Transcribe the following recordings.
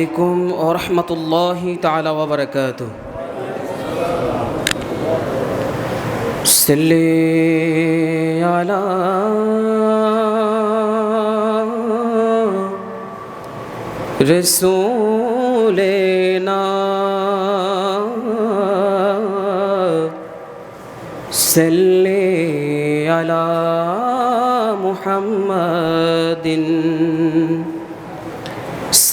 عليكم ورحمة الله تعالى وبركاته. صلي على رسولنا صلي على محمد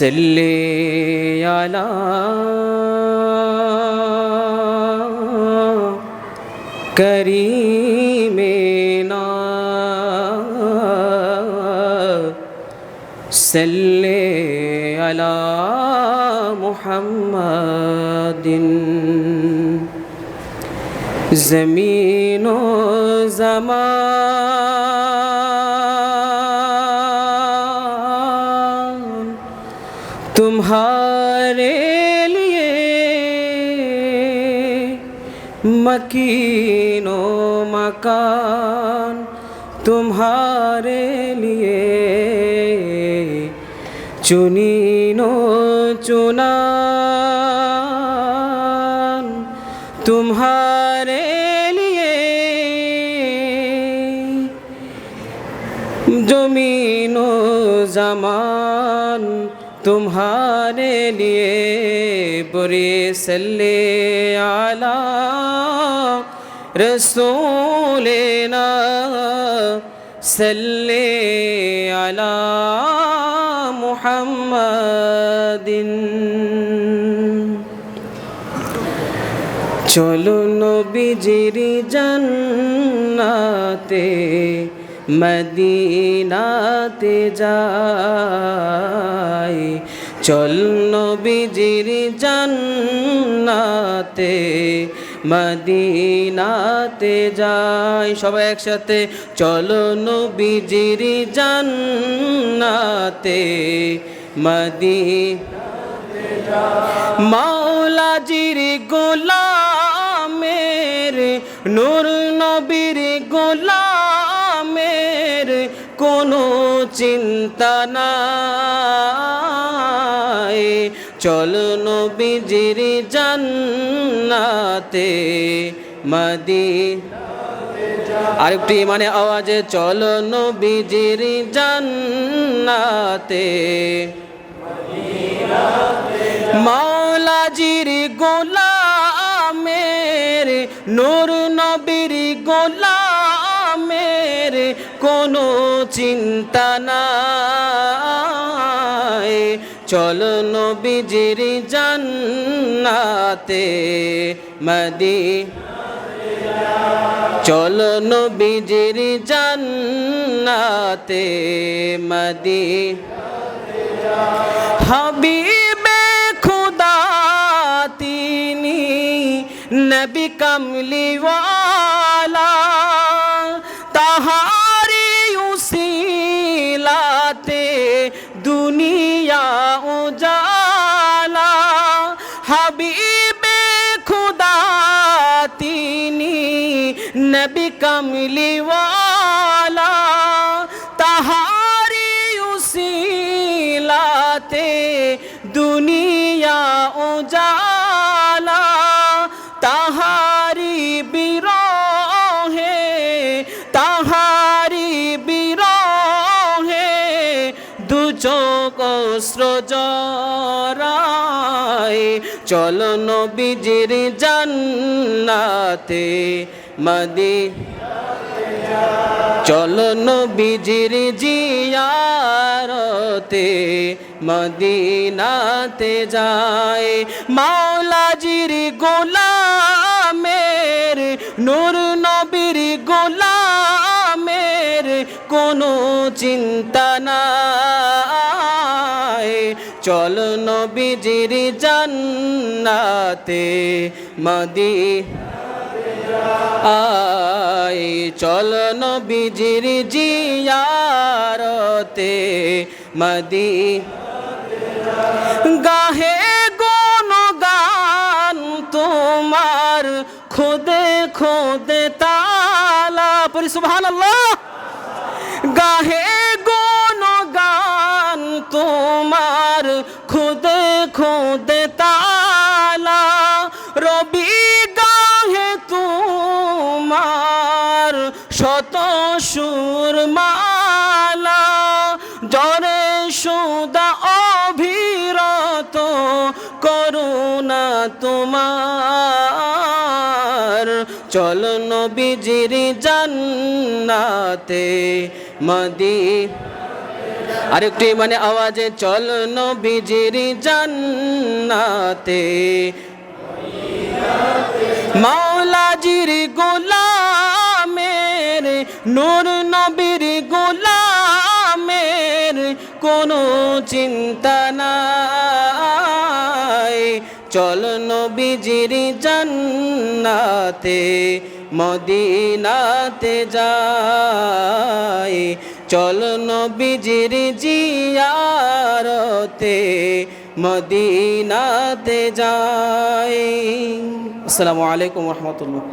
سلي على كريمنا سلي على محمد. زمين زمان तुम्हारे लिए मकीनो मकान तुम्हारे लिए चुनीनो चुनान तुम्हारे लिए जमीनो जमान تمہارے لیے برے صلی اعلیٰ رسولنا صلی علی محمد চলো নবীজির জান্নাতে মদিনাতে যাই। চল নবীজির জান্নাতে মদিনাতে যাই। সবাই একসাথে চলো নবীজির জান্নাতে মদি মাওলাজির গোলামের নূর নবীর গোলামের চিন্তা নাই। চল নবীজির জান্নাতে মদি আরেকটি মানে আওয়াজে, চল নবীজির জান্নাতে। মাওলাজির গোলামের, নূর নবীর গোলামের কোনো চিন্তা নাই। চল নবীজির জান্নাতে মদি চল নবীজির জান্নাতে মদি হাবিবে খুদা তিনি, নবী কমলিওয়ালা दुनिया उजाला, हबीबे खुदा तीनी, नबी कमली वाला तहारी उसी लाते, दुनिया उजाला, तहारी बिरा চল নবীজির জান্নাতে, মদি। চল নবীজির জিয়ারতে, মদিনাতে যায় মাওলাজির গোলামের, নূর নবীর গোলামের কোনো চিন্তা নাই। চল নবীজির জান্নাতে মদি আই চল নবীজির জিয়ারতে মদি গাহে কোন গান তোমার খুদে খুদে তালা পরি সুবহানাল্লাহ। গাহে কোন তোমার খুদে খুদে তালা, রবি গাহে তোমার শত সুর মালা জরে সুদা অভিরত করুণা তোমার। চল নবীজির জান্নাতে মদি আরেকটি মানে আওয়াজে, চল নবীজির জান্নাতে। মাওলাজির গোলামের, নূর নবীর গোলামের কোনো চিন্তা নাই। চল নবীজির জান্নাতে, মদিনাতে যাই চল নবীজির জিয়ারতে মদিনাতে যাই। আসসালামু আলাইকুম রহমতুল্লাহ।